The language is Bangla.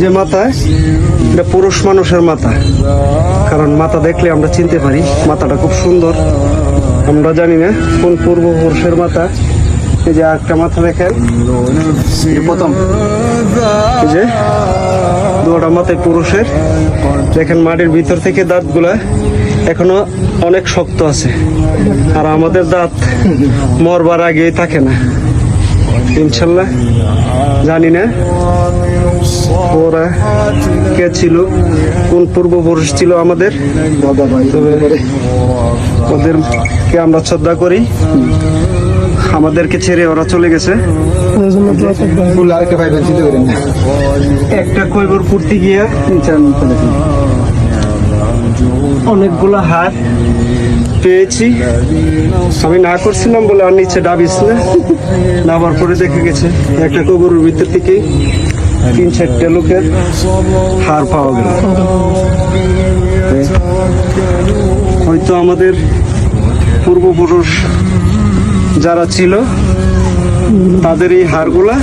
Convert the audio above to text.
যে মাথায় এটা পুরুষ মানুষের মাথা। কারণ মাথা দেখলে আমরা চিনতে পারি মাথাটা খুব সুন্দর। আমরা জানি না কোন পূর্বপুরুষের মাথা। এই যে একটা মাথা দেখেন। এই প্রথম। এই যে দুটা মাথায় পুরুষের। দেখেন মাটির ভিতর থেকে দাঁতগুলা এখনও অনেক শক্ত আছে। আর আমাদের দাঁত মরবার আগেই থাকে না। ইনশাল্লাহ। জানি না ছিল কোন পূর্বপুরুষ ছিল আমাদের? তবে ওদেরকে আমরা শ্রদ্ধা করি। আমাদেরকে ছেড়ে ওরা চলে গেছে। একটা কৈবর পূর্তি গিয়ে অনেকগুলো হার পেয়েছি। আমি না করছিলাম বলে আর নিচে ডাবিস না। নামার পরে দেখে গেছে, একটা কবরের ভিতর থেকে তিন চারটে লোকের হার পাওয়া গেল। হয়তো আমাদের পূর্বপুরুষ যারা ছিল, তাদের এই হারগুলা